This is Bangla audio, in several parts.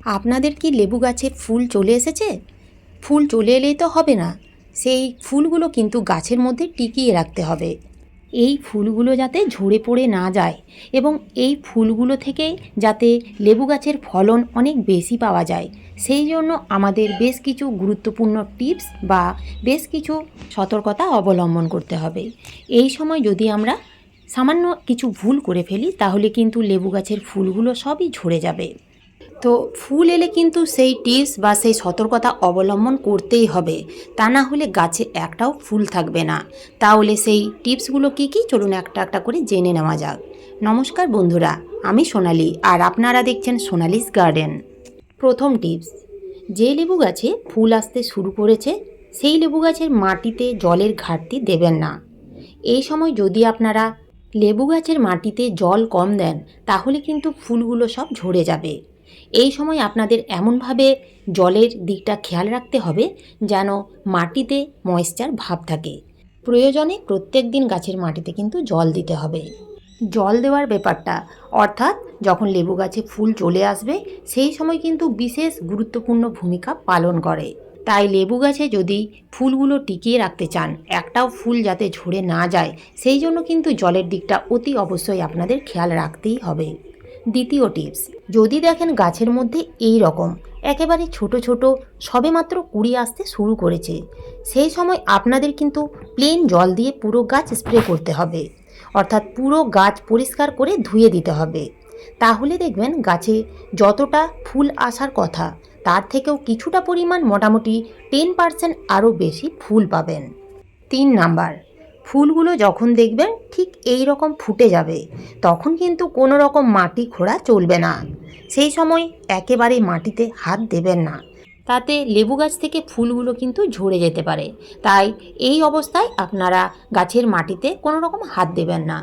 আপনাদের কি লেবু গাছে ফুল চলে এসেছে? ফুল চলে এলেই তো হবে না। সেই ফুলগুলো কিন্তু গাছের মধ্যে টিকিয়ে রাখতে হবে। এই ফুলগুলো যাতে ঝরে পড়ে না যায় এবং এই ফুলগুলো থেকে যাতে লেবু গাছের ফলন অনেক বেশি পাওয়া যায়, সেই জন্য আমাদের বেশ কিছু গুরুত্বপূর্ণ টিপস বা বেশ কিছু সতর্কতা অবলম্বন করতে হবে। এই সময় যদি আমরা সামান্য কিছু ভুল করে ফেলি, তাহলে কিন্তু লেবু গাছের ফুলগুলো সবই ঝরে যাবে। তো ফুল এলে কিন্তু সেই টিপস বা সেই সতর্কতা অবলম্বন করতেই হবে। তা না হলে গাছে একটাও ফুল থাকবে না। তাহলে সেই টিপসগুলো কী কী? চলুন একটা একটা করে জেনে নেওয়া যাক। নমস্কার বন্ধুরা, আমি সোনালি আর আপনারা দেখছেন সোনালিস গার্ডেন। প্রথম টিপস যে লেবু গাছে ফুল আসতে শুরু করেছে, সেই লেবু গাছের মাটিতে জলের ঘাটতি দেবেন না। এই সময় যদি আপনারা লেবু গাছের মাটিতে জল কম দেন, তাহলে কিন্তু ফুলগুলো সব ঝরে যাবে। এই সময় আপনাদের এমনভাবে জলের দিকটা খেয়াল রাখতে হবে যেন মাটিতে ময়েশ্চার ভাব থাকে। প্রয়োজনে প্রত্যেক দিন গাছের মাটিতে কিন্তু জল দিতে হবে। জল দেওয়ার ব্যাপারটা, অর্থাৎ যখন লেবু গাছে ফুল চলে আসবে, সেই সময় কিন্তু বিশেষ গুরুত্বপূর্ণ ভূমিকা পালন করে। তাই লেবু গাছে যদি ফুলগুলো টিকিয়ে রাখতে চান, একটাও ফুল যাতে ঝরে না যায়, সেই জন্য কিন্তু জলের দিকটা অতি অবশ্যই আপনাদের খেয়াল রাখতেই হবে। দ্বিতীয় টিপস। যদি দেখেন গাছের মধ্যে এই রকম, একেবারে ছোট ছোট, সবেমাত্র কুড়ি আসতে শুরু করেছে, সেই সময় আপনাদের কিন্তু প্লেন জল দিয়ে পুরো গাছ স্প্রে করতে হবে। অর্থাৎ পুরো গাছ পরিষ্কার করে ধুয়ে দিতে হবে। তাহলে দেখবেন গাছে যতটা ফুল আসার কথা, তার থেকেও কিছুটা পরিমাণ মোটামুটি টেন পার্সেন্ট আরও বেশি ফুল পাবেন। তিন নাম্বার ফুলগুলো যখন দেখবেন ঠিক এই রকম ফুটে যাবে, তখন কিন্তু কোনো রকম মাটি খোঁড়া চলবে না। সেই সময় একেবারে মাটিতে হাত দেবেন না। তাতে লেবু গাছ থেকে ফুলগুলো কিন্তু ঝরে যেতে পারে। তাই এই অবস্থায় আপনারা গাছের মাটিতে কোনো রকম হাত দেবেন না।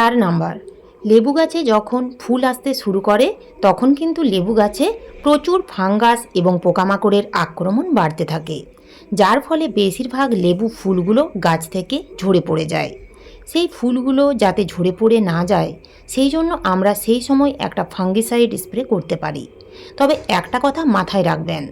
চার নাম্বার, লেবু গাছে যখন ফুল আসতে শুরু করে, তখন কিন্তু লেবু গাছে প্রচুর ফাঙ্গাস এবং পোকামাকড়ের আক্রমণ বাড়তে থাকে। যার ফলে বেশিরভাগ লেবু ফুলগুলো গাছ থেকে ঝরে পড়ে যায়। সেই ফুলগুলো যাতে ঝরে পড়ে না যায়, সেই জন্য আমরা সেই সময় একটা ফাঙ্গিসাইড স্প্রে করতে পারি। তবে একটা কথা মাথায় রাখবেন,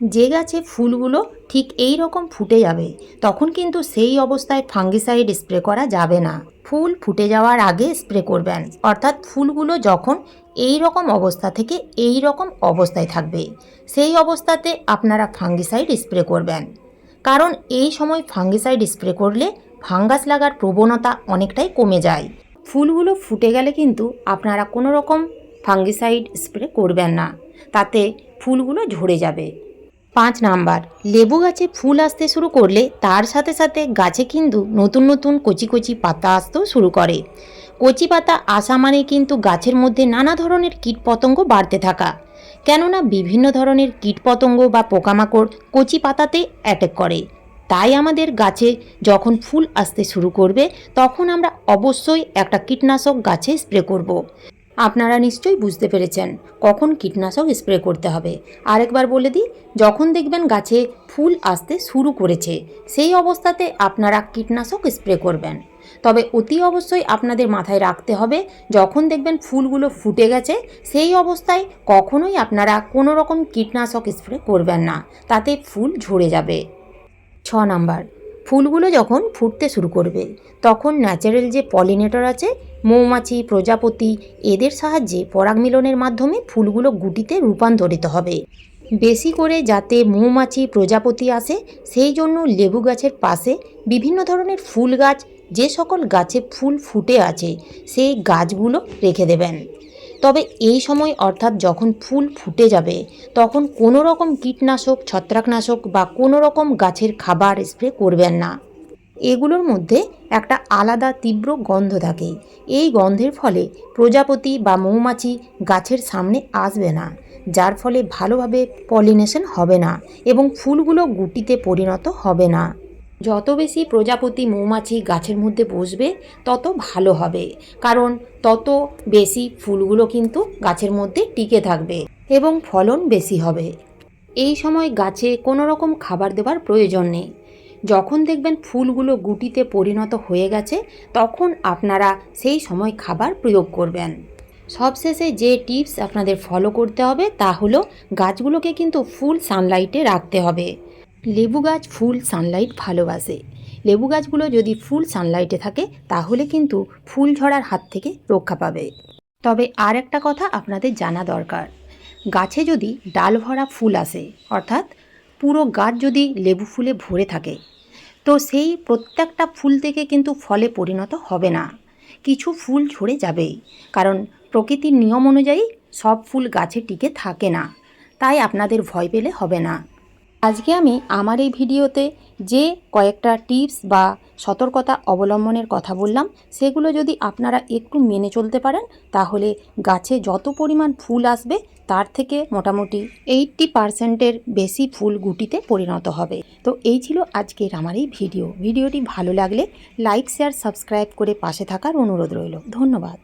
যে গাছে ফুলগুলো ঠিক এই রকম ফুটে যাবে, তখন কিন্তু সেই অবস্থায় ফাঙ্গিসাইড স্প্রে করা যাবে না। ফুল ফুটে যাওয়ার আগে স্প্রে করবেন। অর্থাৎ ফুলগুলো যখন এই রকম অবস্থা থেকে এই রকম অবস্থায় থাকবে। সেই অবস্থাতে আপনারা ফাঙ্গিসাইড স্প্রে করবেন। কারণ এই সময় ফাঙ্গিসাইড স্প্রে করলে ফাঙ্গাস লাগার প্রবণতা অনেকটাই কমে যায়। ফুলগুলো ফুটে গেলে কিন্তু আপনারা কোনো রকম ফাঙ্গিসাইড স্প্রে করবেন না। তাতে ফুলগুলো ঝরে যাবে। পাঁচ নাম্বার, লেবু গাছে ফুল আসতে শুরু করলে তার সাথে সাথে গাছে কিন্তু নতুন নতুন কচি কচি পাতা আসতেও শুরু করে। কচি পাতা আসা মানে কিন্তু গাছের মধ্যে নানা ধরনের কীটপতঙ্গ বাড়তে থাকা। কেননা বিভিন্ন ধরনের কীটপতঙ্গ বা পোকামাকড় কচি পাতাতে অ্যাটাক করে। তাই আমাদের গাছে যখন ফুল আসতে শুরু করবে, তখন আমরা অবশ্যই একটা কীটনাশক গাছে স্প্রে করব। আপনারা নিশ্চয়ই বুঝতে পেরেছেন কখন কীটনাশক স্প্রে করতে হবে। আরেকবার বলে দিই, যখন দেখবেন গাছে ফুল আসতে শুরু করেছে, সেই অবস্থাতে আপনারা কীটনাশক স্প্রে করবেন। তবে অতি অবশ্যই আপনাদের মাথায় রাখতে হবে, যখন দেখবেন ফুলগুলো ফুটে গেছে, সেই অবস্থায় কখনোই আপনারা কোনো রকম কীটনাশক স্প্রে করবেন না, তাতে ফুল ঝরে যাবে। ছ নাম্বার, ফুলগুলো যখন ফুটতে শুরু করবে, তখন ন্যাচারাল যে পলিনেটর আছে, মৌমাছি, প্রজাপতি, এদের সাহায্যে পরাগ মিলনের মাধ্যমে ফুলগুলো গুটিতে রূপান্তরিত হবে। বেশি করে যাতে মৌমাছি, প্রজাপতি আসে, সেই জন্য লেবু গাছের পাশে বিভিন্ন ধরনের ফুল গাছ যে সকল গাছে ফুল ফুটে আছে, সেই গাছগুলো রেখে দেবেন। তবে এই সময় অর্থাৎ যখন ফুল ফুটে যাবে, তখন কোনো রকম কীটনাশক, ছত্রাকনাশক বা কোনো রকম গাছের খাবার স্প্রে করবেন না। এগুলোর মধ্যে একটা আলাদা তীব্র গন্ধ থাকে। এই গন্ধের ফলে প্রজাপতি বা মৌমাছি গাছের সামনে আসবে না, যার ফলে ভালোভাবে পলিনেশন হবে না এবং ফুলগুলো গুটিতে পরিণত হবে না। যত বেশি প্রজাপতি মৌমাছি গাছের মধ্যে বসবে, তত ভালো হবে। কারণ তত বেশি ফুলগুলো কিন্তু গাছের মধ্যে টিকে থাকবে এবং ফলন বেশি হবে। এই সময় গাছে কোনো রকম খাবার দেওয়ার প্রয়োজন নেই। যখন দেখবেন ফুলগুলো গুটিতে পরিণত হয়ে গেছে, তখন আপনারা সেই সময় খাবার প্রয়োগ করবেন। সবশেষে যে টিপস আপনাদের ফলো করতে হবে তা হলো, গাছগুলোকে কিন্তু ফুল সানলাইটে রাখতে হবে। লেবু গাছ ফুল সানলাইট ভালোবাসে। লেবু গাছগুলো যদি ফুল সানলাইটে থাকে, তাহলে কিন্তু ফুল ঝরার হাত থেকে রক্ষা পাবে। তবে আর একটা কথা আপনাদের জানা দরকার। গাছে যদি ডাল ভরা ফুল আসে, অর্থাৎ পুরো গাছ যদি লেবু ফুলে ভরে থাকে, তো সেই প্রত্যেকটা ফুল থেকে কিন্তু ফলে পরিণত হবে না। কিছু ফুল ঝরে যাবেই, কারণ প্রকৃতির নিয়ম অনুযায়ী সব ফুল গাছে টিকে থাকে না। তাই আপনাদের ভয় পেলে হবে না। আজকে আমি আমার এই ভিডিওতে যে কয়েকটা টিপস বা সতর্কতা অবলম্বনের কথা বললাম, সেগুলো যদি আপনারা একটু মেনে চলতে পারেন, তাহলে গাছে যত পরিমাণ ফুল আসবে, তার থেকে মোটামুটি এইট্টি পারসেন্টের বেশি ফুল গুটিতে পরিণত হবে। তো এই ছিল আজকের আমার এই ভিডিও। ভিডিওটি ভালো লাগলে লাইক, শেয়ার, সাবস্ক্রাইব করে পাশে থাকার অনুরোধ রইল। ধন্যবাদ।